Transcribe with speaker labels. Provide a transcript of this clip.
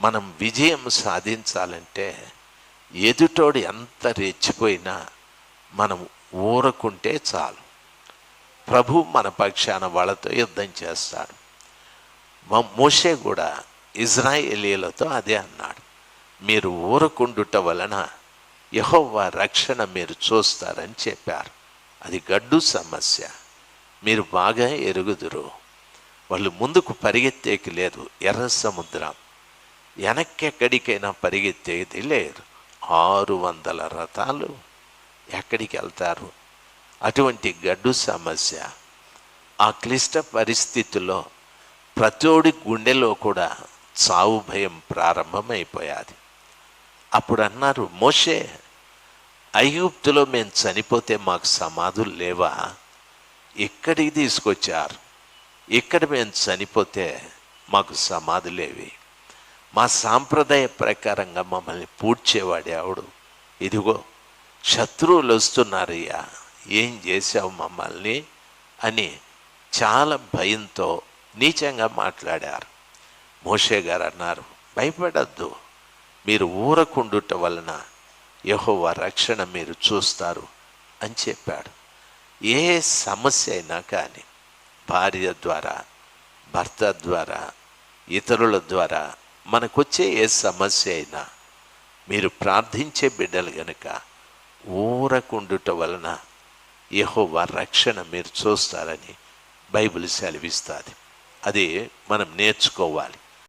Speaker 1: మనం విజయం సాధించాలంటే ఎదుటోడు ఎంత రెచ్చిపోయినా మనం ఊరకుంటే చాలు. ప్రభు మన పక్షాన వాళ్ళతో యుద్ధం చేస్తాడు. మోషే కూడా ఇజ్రాయేలీలతో అదే అన్నాడు. మీరు ఊరకుండుట వలన యెహోవా రక్షణ మీరు చూస్తారని చెప్పారు. అది గడ్డు సమస్య. మీరు బాగా ఎరుగుదురు. వాళ్ళు ముందుకు పరిగెత్తేకి లేదు. ఎర్ర సముద్రం. వెనక్కెక్కడికైనా పరిగెత్తేది లేదు ఆరు వందల రథాలు ఎక్కడికి వెళ్తారు? అటువంటి గడ్డు సమస్య ఆ క్లిష్ట పరిస్థితుల్లో ప్రతోడి గుండెలో కూడా చావు భయం ప్రారంభమైపోయాది. అప్పుడు అన్నారు మోషే ఐగుప్తులో మేము చనిపోతే మాకు సమాధులు లేవా? ఇక్కడికి తీసుకొచ్చారు? ఇక్కడ మేము చనిపోతే మాకు సమాధులేవి? మా సాంప్రదాయ ప్రకారంగా మమ్మల్ని పూడ్చేవాడు ఆవిడు ఇదిగో శత్రువులు వస్తున్నారయ్యా. ఏం చేశావు మమ్మల్ని? అని చాలా భయంతో నీచంగా మాట్లాడారు. మోషే గారు అన్నారు భయపడద్దు. మీరు ఊరకుండుట వలన యహోవ రక్షణ మీరు చూస్తారు అని చెప్పాడు. ఏ సమస్య అయినా కానీ భార్య ద్వారా భర్త ద్వారా ఇతరుల ద్వారా మనకొచ్చే ఏ సమస్య అయినా మీరు ప్రార్థించే బిడ్డలు గనుక ఊరకుండుట వలన యెహోవా రక్షణ మీరు చూస్తారని బైబిల్ సెలవిస్తుంది. అది మనం నేర్చుకోవాలి.